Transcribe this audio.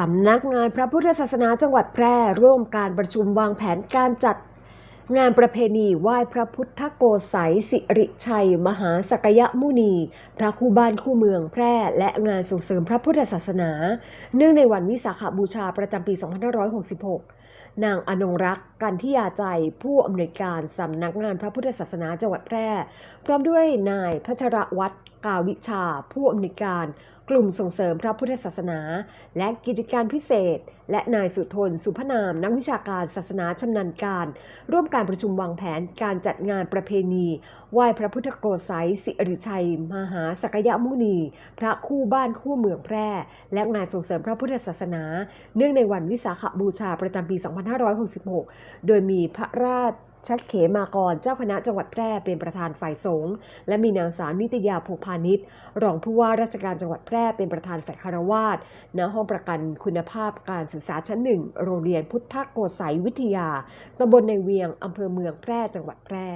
สำนักงานพระพุทธศาสนาจังหวัดแพร่ร่วมการประชุมวางแผนการจัด งานประเพณีไหว้พระพุทธโกษัยสิริชัย มหาสักยมุนี พระคู่บ้านคู่เมืองแพร่ และงานส่งเสริมพระพุทธศาสนา เนื่องในวันวิสาขบูชาประจำปี 2566 นางอนงรักกันทิยาใจผู้อำนวยการสำนักงานพระพุทธศาสนาจังหวัดแพร่ พร้อมด้วยนายพัชรวัตรกาวิชา ผู้อำนวยการกลุ่มส่งเสริมพระพุทธศาสนา และกิจการพิเศษ และนายสุทนสุพนามนักวิชาการศาสนาชำนาญการ ร่วมกันารประชุมวางแผนการจัดงานประเพณีไหว้พระพุทธโกศัยสิริชัย มหาสักยมุนี พระคู่บ้านคู่เมืองแพร่ และงานส่งเสริมพระพุทธศาสนา เนื่องในวันวิสาขบูชาประจำปี 2566 โดยมีพระราช ชัดเขมากรเจ้าคณะจังหวัดแพร่เป็นประธานฝ่ายสงฆ์และมีนางสาวนิตยาภูพาณิชย์รองผู้ว่าราชการจังหวัดแพร่เป็นประธานฝ่ายคารวาสณห้องประกันคุณภาพการศึกษาชั้นหนึ่งโรงเรียนพุทธโกศัยวิทยาตำบลในเวียงอำเภอเมืองแพร่จังหวัดแพร่